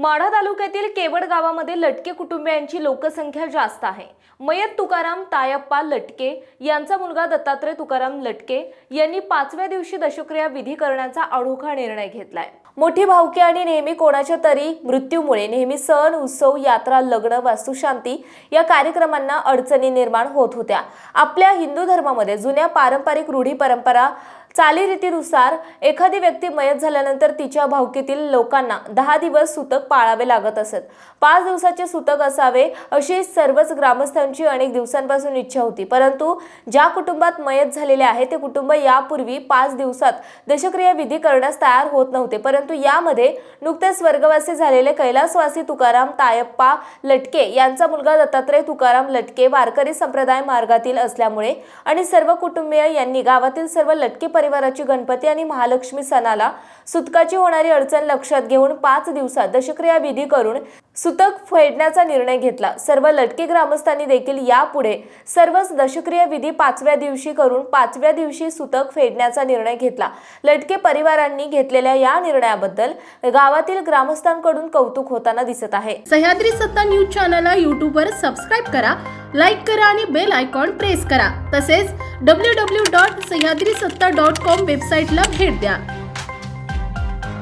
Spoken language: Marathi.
माढा तालुक्यातील केवड गावामध्ये लटके कुटुंबियांची लोकसंख्या जास्त आहे. मयत तुकाराम तायप्पा लटके यांचा मुलगा दत्तात्रय तुकाराम लटके यांनी पाचव्या दिवशी दशक्रिया विधी करण्याचा अनोखा निर्णय घेतलाय. मोठी भावकी आणि नेहमी कोणाच्या तरी मृत्यूमुळे नेहमी सण उत्सव यात्रा लग्न वास्तुशांती या कार्यक्रमांना अडचणी निर्माण होत होत्या. आपल्या हिंदू धर्मामध्ये जुन्या पारंपरिक रूढी परंपरा चालीरीतीनुसार एखादी व्यक्ती मयत झाल्यानंतर तिच्या भावकीतील लोकांना दहा दिवस सुतक पाळावे लागत असत. पाच दिवसाचे सुतक असावे अशी सर्वच ग्रामस्थांची अनेक दिवसांपासून इच्छा होती. परंतु ज्या कुटुंबात मयत झालेले आहे ते कुटुंब यापूर्वी पाच दिवसात दशक्रिया विधी करण्यास तयार होत नव्हते. परंतु यामध्ये नुकतेच स्वर्गवासी झालेले कैलासवासी तुकाराम तायप्पा लटके यांचा मुलगा दत्तात्रय तुकाराम लटके वारकरी संप्रदाय मार्गातील असल्यामुळे आणि सर्व कुटुंबीय यांनी गावातील सर्व लटके परिवाराची गणपती आणि महालक्ष्मी सणाला सुतकाची होणारी अडचण लक्षात घेऊन पाच दिवसात दशक दशक्रिया विधी करून सुतक फेडण्याचा निर्णय घेतला. सर्व लटके ग्रामस्थांनी देखील यापुढे सर्वच दशक्रिया विधी पाचव्या दिवशी करून पाचव्या दिवशी सुतक फेडण्याचा निर्णय घेतला. लटके परिवारांनी घेतलेल्या या निर्णयाबद्दल गावातील ग्रामस्थांकडून कौतुक होताना दिसत आहे. सह्याद्री सत्ता न्यूज चॅनलला यूट्यूबवर सबस्क्राईब करा लाईक करा आणि बेल आयकॉन प्रेस करा. तसेच डब्ल्यू डब्ल्यू डॉट सह्याद्री सत्ता डॉट कॉम वेबसाईटला भेट द्या.